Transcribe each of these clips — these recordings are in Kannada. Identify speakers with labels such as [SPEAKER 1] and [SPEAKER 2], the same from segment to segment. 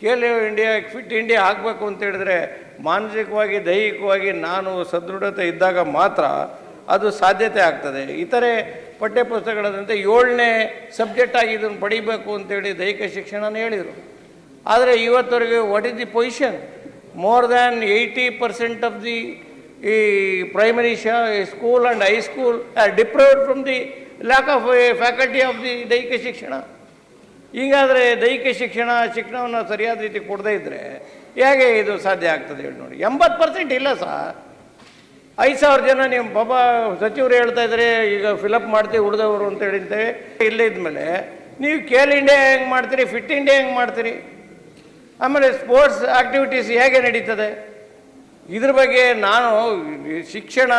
[SPEAKER 1] ಖೇಲೋ ಇಂಡಿಯಾ ಫಿಟ್ ಇಂಡಿಯಾ ಆಗಬೇಕು ಅಂತ ಹೇಳಿದ್ರೆ ಮಾನಸಿಕವಾಗಿ, ದೈಹಿಕವಾಗಿ ನಾನು ಸದೃಢತೆ ಇದ್ದಾಗ ಮಾತ್ರ ಅದು ಸಾಧ್ಯತೆ ಆಗ್ತದೆ. ಇತರೆ ಪಠ್ಯಪುಸ್ತಕಗಳಂತೆ ಏಳನೇ ಸಬ್ಜೆಕ್ಟ್ ಆಗಿ ಇದನ್ನು ಪಡಿಬೇಕು ಅಂತೇಳಿ ದೈಹಿಕ ಶಿಕ್ಷಣನ ಹೇಳಿದರು. ಆದರೆ ಇವತ್ತವರೆಗೆ what is the position more than eighty percent of the ಈ primary Shah school and high school are deprived from the lack of faculty of the ದೈಹಿಕ ಶಿಕ್ಷಣ. ಹೀಗಾದರೆ ದೈಹಿಕ ಶಿಕ್ಷಣ ಶಿಕ್ಷಣವನ್ನು ಸರಿಯಾದ ರೀತಿ ಕೊಡದೇ ಇದ್ದರೆ ಹೇಗೆ ಇದು ಸಾಧ್ಯ ಆಗ್ತದೆ ಹೇಳಿ ನೋಡಿ. ಎಂಬತ್ತು ಪರ್ಸೆಂಟ್ ಇಲ್ಲ ಸರ್ ಐದು ಸಾವಿರ ಜನ ನೀವು ಬಾಬಾ ಸಚಿವರು ಹೇಳ್ತಾ ಇದ್ದಾರೆ ಈಗ ಫಿಲಪ್ ಮಾಡ್ತೀವಿ, ಉಳಿದವರು ಅಂತ ಹೇಳಿದ್ದೇವೆ ಇಲ್ಲೇ ಇದ್ಮೇಲೆ ನೀವು ಕೇಲ್ ಇಂಡಿಯಾ ಹೆಂಗೆ ಮಾಡ್ತೀರಿ ಫಿಟ್ ಇಂಡಿಯಾ ಹೆಂಗೆ ಮಾಡ್ತೀರಿ? ಆಮೇಲೆ ಸ್ಪೋರ್ಟ್ಸ್ ಆ್ಯಕ್ಟಿವಿಟೀಸ್ ಹೇಗೆ ನಡೀತದೆ? ಇದ್ರ ಬಗ್ಗೆ ನಾನು ಶಿಕ್ಷಣ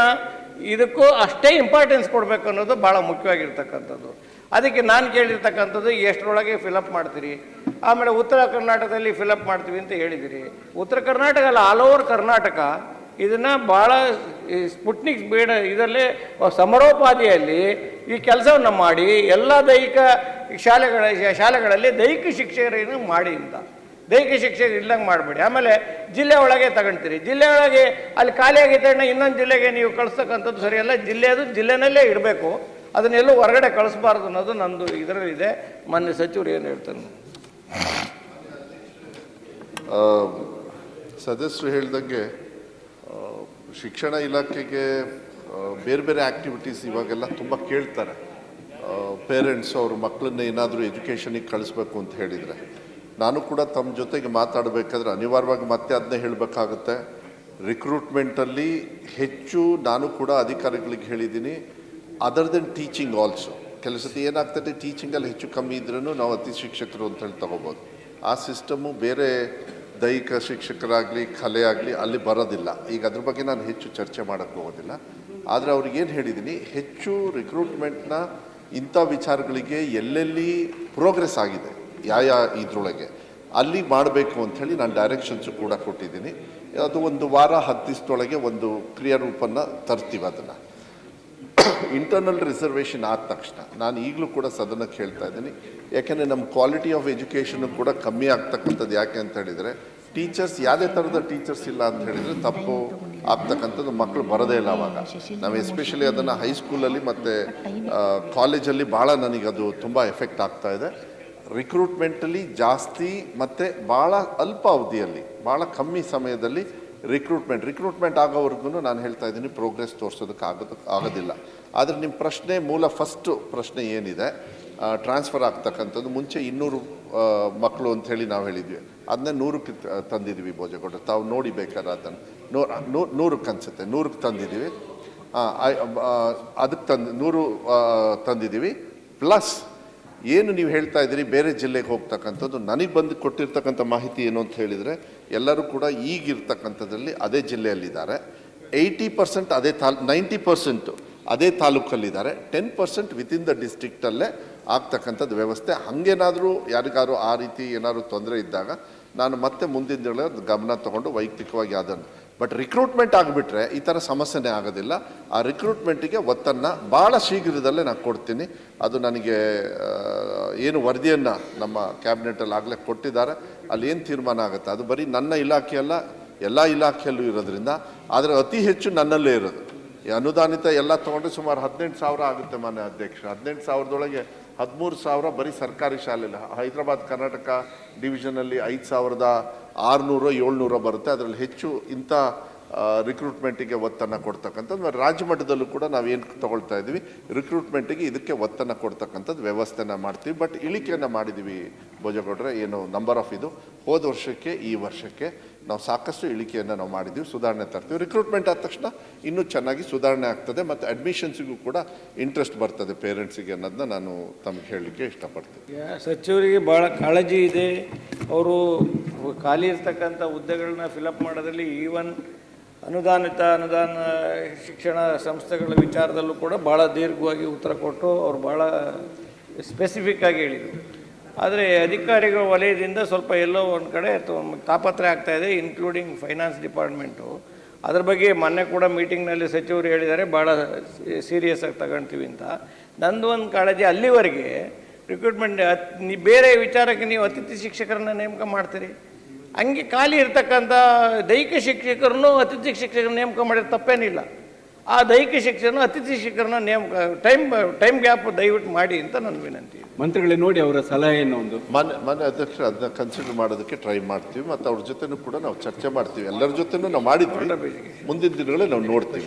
[SPEAKER 1] ಇದಕ್ಕೂ ಅಷ್ಟೇ ಇಂಪಾರ್ಟೆನ್ಸ್ ಕೊಡಬೇಕು ಅನ್ನೋದು ಭಾಳ ಮುಖ್ಯವಾಗಿರ್ತಕ್ಕಂಥದ್ದು. ಅದಕ್ಕೆ ನಾನು ಕೇಳಿರ್ತಕ್ಕಂಥದ್ದು ಎಷ್ಟರೊಳಗೆ ಫಿಲಪ್ ಮಾಡ್ತೀರಿ? ಆಮೇಲೆ ಉತ್ತರ ಕರ್ನಾಟಕದಲ್ಲಿ ಫಿಲಪ್ ಮಾಡ್ತೀವಿ ಅಂತ ಹೇಳಿದಿರಿ. ಉತ್ತರ ಕರ್ನಾಟಕ ಅಲ್ಲ ಆಲ್ ಓವರ್ ಕರ್ನಾಟಕ ಇದನ್ನು ಭಾಳ ಸ್ಪುಟ್ನಿಕ್ ಬೇಡ, ಇದರಲ್ಲಿ ಸಮರೋಪಾದಿಯಲ್ಲಿ ಈ ಕೆಲಸವನ್ನು ಮಾಡಿ, ಎಲ್ಲ ದೈಹಿಕ ಶಾಲೆಗಳ, ಶಾಲೆಗಳಲ್ಲಿ ದೈಹಿಕ ಶಿಕ್ಷಕರನ್ನು ಮಾಡಿ ಅಂತ. ದೈಹಿಕ ಶಿಕ್ಷಕರು ಇಲ್ಲಂಗೆ ಮಾಡಬೇಡಿ. ಆಮೇಲೆ ಜಿಲ್ಲೆ ಒಳಗೆ ತಗೊಳ್ತೀರಿ ಜಿಲ್ಲೆ ಒಳಗೆ ಅಲ್ಲಿ ಖಾಲಿಯಾಗಿ ತಣ್ಣ ಇನ್ನೊಂದು ಜಿಲ್ಲೆಗೆ ನೀವು ಕಳಿಸ್ತಕ್ಕಂಥದ್ದು ಸರಿಯಲ್ಲ. ಜಿಲ್ಲೆಯದು ಜಿಲ್ಲೆನಲ್ಲೇ ಇಡಬೇಕು ಅದನ್ನೆಲ್ಲೂ ಹೊರಗಡೆ ಕಳಿಸ್ಬಾರ್ದು ಅನ್ನೋದು ನಂದು ಇದರಲ್ಲಿದೆ. ಮೊನ್ನೆ ಸಚಿವರು ಏನು ಹೇಳ್ತಾರೆ?
[SPEAKER 2] ಸದಸ್ಯರು ಹೇಳ್ದಂಗೆ ಶಿಕ್ಷಣ ಇಲಾಖೆಗೆ ಬೇರೆ ಬೇರೆ ಆ್ಯಕ್ಟಿವಿಟೀಸ್ ಇವಾಗೆಲ್ಲ ತುಂಬ ಕೇಳ್ತಾರೆ. ಪೇರೆಂಟ್ಸ್ ಅವ್ರ ಮಕ್ಕಳನ್ನ ಏನಾದರೂ ಎಜುಕೇಷನಿಗೆ ಕಳಿಸ್ಬೇಕು ಅಂತ ಹೇಳಿದರೆ. ನಾನು ಕೂಡ ತಮ್ಮ ಜೊತೆಗೆ ಮಾತಾಡಬೇಕಾದ್ರೆ ಅನಿವಾರ್ಯವಾಗಿ ಮತ್ತೆ ಅದನ್ನೇ ಹೇಳಬೇಕಾಗುತ್ತೆ. ರಿಕ್ರೂಟ್ಮೆಂಟಲ್ಲಿ ಹೆಚ್ಚು ನಾನು ಕೂಡ ಅಧಿಕಾರಿಗಳಿಗೆ ಹೇಳಿದ್ದೀನಿ. ಅದರ್ ದೆನ್ ಟೀಚಿಂಗ್ ಆಲ್ಸೋ ಕೆಲವು ಸತಿ ಏನಾಗ್ತದೆ ಟೀಚಿಂಗಲ್ಲಿ ಹೆಚ್ಚು ಕಮ್ಮಿ ಇದ್ರೂ ನಾವು ಅತಿ ಶಿಕ್ಷಕರು ಅಂತೇಳಿ ತಗೋಬೋದು. ಆ ಸಿಸ್ಟಮು ಬೇರೆ ದೈಹಿಕ ಶಿಕ್ಷಕರಾಗಲಿ, ಕಲೆ ಆಗಲಿ ಅಲ್ಲಿ ಬರೋದಿಲ್ಲ. ಈಗ ಅದ್ರ ಬಗ್ಗೆ ನಾನು ಹೆಚ್ಚು ಚರ್ಚೆ ಮಾಡೋಕ್ಕೆ ಹೋಗೋದಿಲ್ಲ. ಆದರೆ ಅವ್ರಿಗೆ ಏನು ಹೇಳಿದ್ದೀನಿ ಹೆಚ್ಚು ರಿಕ್ರೂಟ್ಮೆಂಟ್ನ ಇಂಥ ವಿಚಾರಗಳಿಗೆ ಎಲ್ಲೆಲ್ಲಿ ಪ್ರೋಗ್ರೆಸ್ ಆಗಿದೆ, ಯಾವ ಯಾವ ಇದ್ರೊಳಗೆ, ಅಲ್ಲಿ ಮಾಡಬೇಕು ಅಂಥೇಳಿ ನಾನು ಡೈರೆಕ್ಷನ್ಸು ಕೂಡ ಕೊಟ್ಟಿದ್ದೀನಿ. ಅದು ಒಂದು ವಾರ ಹತ್ತು ದಿವಸದೊಳಗೆ ಒಂದು ಕ್ರಿಯಾರೂಪನ್ನು ತರ್ತೀವಿ ಅದನ್ನು. ಇಂಟರ್ನಲ್ ರಿಸರ್ವೇಷನ್ ಆದ ತಕ್ಷಣ ನಾನು ಈಗಲೂ ಕೂಡ ಸದನಕ್ಕೆ ಹೇಳ್ತಾ ಇದ್ದೀನಿ. ಯಾಕೆಂದರೆ ನಮ್ಮ ಕ್ವಾಲಿಟಿ ಆಫ್ ಎಜುಕೇಷನ್ ಕೂಡ ಕಮ್ಮಿ ಆಗ್ತಕ್ಕಂಥದ್ದು ಯಾಕೆ ಅಂತ ಹೇಳಿದರೆ ಟೀಚರ್ಸ್ ಯಾವುದೇ ಥರದ ಟೀಚರ್ಸ್ ಇಲ್ಲ ಅಂತ ಹೇಳಿದರೆ ತಪ್ಪು ಆಗ್ತಕ್ಕಂಥದ್ದು ಮಕ್ಕಳು ಬರೋದೇ ಇಲ್ಲ ಅವಾಗ. ನಾವು ಎಸ್ಪೆಷಲಿ ಅದನ್ನು ಹೈಸ್ಕೂಲಲ್ಲಿ ಮತ್ತು ಕಾಲೇಜಲ್ಲಿ ಭಾಳ ಅದು ತುಂಬ ಎಫೆಕ್ಟ್ ಆಗ್ತಾ ಇದೆ. ರಿಕ್ರೂಟ್ಮೆಂಟಲ್ಲಿ ಜಾಸ್ತಿ ಮತ್ತು ಭಾಳ ಅಲ್ಪ ಅವಧಿಯಲ್ಲಿ ಭಾಳ ಕಮ್ಮಿ ಸಮಯದಲ್ಲಿ ರಿಕ್ರೂಟ್ಮೆಂಟ್ ರಿಕ್ರೂಟ್ಮೆಂಟ್ ಆಗೋವರೆಗೂ ನಾನು ಹೇಳ್ತಾ ಇದ್ದೀನಿ ಪ್ರೋಗ್ರೆಸ್ ತೋರಿಸೋದಕ್ಕೆ ಆಗೋದು, ಆಗೋದಿಲ್ಲ. ಆದರೆ ನಿಮ್ಮ ಪ್ರಶ್ನೆ ಮೂಲ ಫಸ್ಟು ಪ್ರಶ್ನೆ ಏನಿದೆ ಟ್ರಾನ್ಸ್ಫರ್ ಆಗ್ತಕ್ಕಂಥದ್ದು ಮುಂಚೆ ಇನ್ನೂರು ಮಕ್ಕಳು ಅಂಥೇಳಿ ನಾವು ಹೇಳಿದ್ವಿ. ಅದನ್ನ ನೂರಕ್ಕೆ ತಂದಿದ್ದೀವಿ ಭೋಜಗೌಡರು ತಾವು ನೋಡಿ ಬೇಕಾದ್ರೆ ಅದನ್ನು. ನೂರು ನೂರಕ್ಕೆ ಅನಿಸುತ್ತೆ. ನೂರಕ್ಕೆ ತಂದಿದ್ದೀವಿ ಅದಕ್ಕೆ ತಂದು, ನೂರು ತಂದಿದ್ದೀವಿ ಪ್ಲಸ್ ಏನು ನೀವು ಹೇಳ್ತಾ ಇದ್ದೀರಿ? ಬೇರೆ ಜಿಲ್ಲೆಗೆ ಹೋಗ್ತಕ್ಕಂಥದ್ದು, ನನಗೆ ಬಂದು ಕೊಟ್ಟಿರ್ತಕ್ಕಂಥ ಮಾಹಿತಿ ಏನು ಅಂತ ಹೇಳಿದರೆ, ಎಲ್ಲರೂ ಕೂಡ ಈಗಿರ್ತಕ್ಕಂಥದ್ರಲ್ಲಿ ಅದೇ ಜಿಲ್ಲೆಯಲ್ಲಿದ್ದಾರೆ. ಏಯ್ಟಿ ಪರ್ಸೆಂಟ್ ಅದೇ ತಾಲ್, ನೈಂಟಿ ಪರ್ಸೆಂಟು ಅದೇ ತಾಲೂಕಲ್ಲಿದ್ದಾರೆ. ಟೆನ್ ಪರ್ಸೆಂಟ್ ವಿತಿನ್ ದ ಡಿಸ್ಟಿಕ್ಟಲ್ಲೇ ಆಗ್ತಕ್ಕಂಥದ್ದು ವ್ಯವಸ್ಥೆ. ಹಾಗೇನಾದರೂ ಯಾರಿಗಾದ್ರೂ ಆ ರೀತಿ ಏನಾದರೂ ತೊಂದರೆ ಇದ್ದಾಗ ನಾನು ಮತ್ತೆ ಮುಂದಿನ ದಿನ ಗಮನ ತಗೊಂಡು ವೈಯಕ್ತಿಕವಾಗಿ ಅದನ್ನು. ಬಟ್ ರಿಕ್ರೂಟ್ಮೆಂಟ್ ಆಗಿಬಿಟ್ರೆ ಈ ಥರ ಸಮಸ್ಯೆನೇ ಆಗೋದಿಲ್ಲ. ಆ ರಿಕ್ರೂಟ್ಮೆಂಟಿಗೆ ಒತ್ತನ್ನು ಭಾಳ ಶೀಘ್ರದಲ್ಲೇ ನಾನು ಕೊಡ್ತೀನಿ. ಅದು ನನಗೆ ಏನು ವರದಿಯನ್ನು ನಮ್ಮ ಕ್ಯಾಬಿನೆಟಲ್ಲಿ ಆಗಲೇ ಕೊಟ್ಟಿದ್ದಾರೆ. ಅಲ್ಲಿ ಏನು ತೀರ್ಮಾನ ಆಗುತ್ತೆ? ಅದು ಬರೀ ನನ್ನ ಇಲಾಖೆಯಲ್ಲ ಎಲ್ಲ ಇಲಾಖೆಯಲ್ಲೂ ಇರೋದ್ರಿಂದ, ಆದರೆ ಅತಿ ಹೆಚ್ಚು ನನ್ನಲ್ಲೇ ಇರೋದು. ಈ ಅನುದಾನಿತ ಎಲ್ಲ ತೊಗೊಂಡ್ರೆ ಸುಮಾರು ಹದಿನೆಂಟು ಸಾವಿರ ಆಗುತ್ತೆ ಮಾನ್ಯ ಅಧ್ಯಕ್ಷ. ಹದಿನೆಂಟು ಸಾವಿರದೊಳಗೆ ಹದಿಮೂರು ಸಾವಿರ ಬರೀ ಸರ್ಕಾರಿ ಶಾಲೆಯಲ್ಲಿ. ಹೈದರಾಬಾದ್, ಕರ್ನಾಟಕ ಡಿವಿಷನಲ್ಲಿ ಐದು ಸಾವಿರದ ಆರುನೂರು, ಏಳ್ನೂರು ಬರುತ್ತೆ. ಅದರಲ್ಲಿ ಹೆಚ್ಚು ಇಂಥ ರಿಕ್ರೂಟ್ಮೆಂಟಿಗೆ ಒತ್ತನ್ನು ಕೊಡ್ತಕ್ಕಂಥದ್ದು. ಮತ್ತು ರಾಜ್ಯ ಮಟ್ಟದಲ್ಲೂ ಕೂಡ ನಾವೇನು ತೊಗೊಳ್ತಾ ಇದ್ದೀವಿ? ರಿಕ್ರೂಟ್ಮೆಂಟಿಗೆ ಇದಕ್ಕೆ ಒತ್ತನ್ನು ಕೊಡ್ತಕ್ಕಂಥದ್ದು ವ್ಯವಸ್ಥೆನ ಮಾಡ್ತೀವಿ. ಬಟ್ ಇಳಿಕೆಯನ್ನು ಮಾಡಿದ್ದೀವಿ ಭೋಜಗೌಡ್ರೆ ಏನು ನಂಬರ್ ಆಫ್ ಇದು. ಹೋದ ವರ್ಷಕ್ಕೆ, ಈ ವರ್ಷಕ್ಕೆ ನಾವು ಸಾಕಷ್ಟು ಇಳಿಕೆಯನ್ನು ನಾವು ಮಾಡಿದ್ದೀವಿ, ಸುಧಾರಣೆ ತರ್ತೀವಿ. ರಿಕ್ರೂಟ್ಮೆಂಟ್ ಆದ ತಕ್ಷಣ ಇನ್ನೂ ಚೆನ್ನಾಗಿ ಸುಧಾರಣೆ ಆಗ್ತದೆ. ಮತ್ತು ಅಡ್ಮಿಷನ್ಸಿಗೂ ಕೂಡ ಇಂಟ್ರೆಸ್ಟ್ ಬರ್ತದೆ ಪೇರೆಂಟ್ಸಿಗೆ ಅನ್ನೋದನ್ನ ನಾನು ತಮಗೆ ಹೇಳಲಿಕ್ಕೆ ಇಷ್ಟಪಡ್ತೀನಿ.
[SPEAKER 1] ಸಚಿವರಿಗೆ ಭಾಳ ಕಾಳಜಿ ಇದೆ. ಅವರು ಖಾಲಿ ಇರ್ತಕ್ಕಂಥ ಹುದ್ದೆಗಳನ್ನ ಫಿಲಪ್ ಮಾಡೋದ್ರಲ್ಲಿ ಈವನ್ ಅನುದಾನಿತ, ಅನುದಾನ ಶಿಕ್ಷಣ ಸಂಸ್ಥೆಗಳ ವಿಚಾರದಲ್ಲೂ ಕೂಡ ಭಾಳ ದೀರ್ಘವಾಗಿ ಉತ್ತರ ಕೊಟ್ಟು ಅವರು ಭಾಳ ಸ್ಪೆಸಿಫಿಕ್ ಆಗಿ ಹೇಳಿದರು. ಆದರೆ ಅಧಿಕಾರಿಗಳ ವಲಯದಿಂದ ಸ್ವಲ್ಪ ಎಲ್ಲೋ ಒಂದು ಕಡೆ ತಾಪತ್ರೆ ಆಗ್ತಾ ಇದೆ ಇನ್ಕ್ಲೂಡಿಂಗ್ ಫೈನಾನ್ಸ್ ಡಿಪಾರ್ಟ್ಮೆಂಟು ಅದ್ರ ಬಗ್ಗೆ ಮೊನ್ನೆ ಕೂಡ ಮೀಟಿಂಗ್ನಲ್ಲಿ ಸಚಿವರು ಹೇಳಿದ್ದಾರೆ ಭಾಳ ಸೀರಿಯಸ್ ಆಗಿ ತಗೊಳ್ತೀವಿ ಅಂತ. ನಂದು ಒಂದು ಕಾಳಜಿ, ಅಲ್ಲಿವರೆಗೆ ರಿಕ್ರೂಟ್ಮೆಂಟ್ ಬೇರೆ ವಿಚಾರಕ್ಕೆ ನೀವು ಅತಿಥಿ ಶಿಕ್ಷಕರನ್ನ ನೇಮಕ ಮಾಡ್ತೀರಿ? ಹಂಗೆ ಖಾಲಿ ಇರ್ತಕ್ಕಂಥ ದೈಹಿಕ ಶಿಕ್ಷಕರನ್ನು ಅತಿಥಿ ಶಿಕ್ಷಕರನ್ನ ನೇಮಕ ಮಾಡಿದ ತಪ್ಪೇನಿಲ್ಲ. ಆ ದೈಹಿಕ ಶಿಕ್ಷಕರನ್ನು ಅತಿಥಿ ಶಿಕ್ಷಕರನ್ನ ನೇಮಕ ಟೈಮ್ ಟೈಮ್ ಗ್ಯಾಪ್ ದಯವಿಟ್ಟು ಮಾಡಿ ಅಂತ ನನ್ನ ವಿನಂತಿ.
[SPEAKER 3] ಮಂತ್ರಿಗಳೇ ನೋಡಿ ಅವರ ಸಲಹೆಯನ್ನು ಒಂದು.
[SPEAKER 2] ಮನೆ ಮನೆ ಅಧ್ಯಕ್ಷರು ಅದನ್ನ ಕನ್ಸಿಡರ್ ಮಾಡೋದಕ್ಕೆ ಟ್ರೈ ಮಾಡ್ತೀವಿ ಮತ್ತು ಅವ್ರ ಜೊತೆನೂ ಕೂಡ ನಾವು ಚರ್ಚೆ ಮಾಡ್ತೀವಿ. ಎಲ್ಲರ ಜೊತೆನೂ ನಾವು ಮಾಡಿದ್ವಿ. ಮುಂದಿನ ದಿನಗಳಲ್ಲಿ ನಾವು ನೋಡ್ತೀವಿ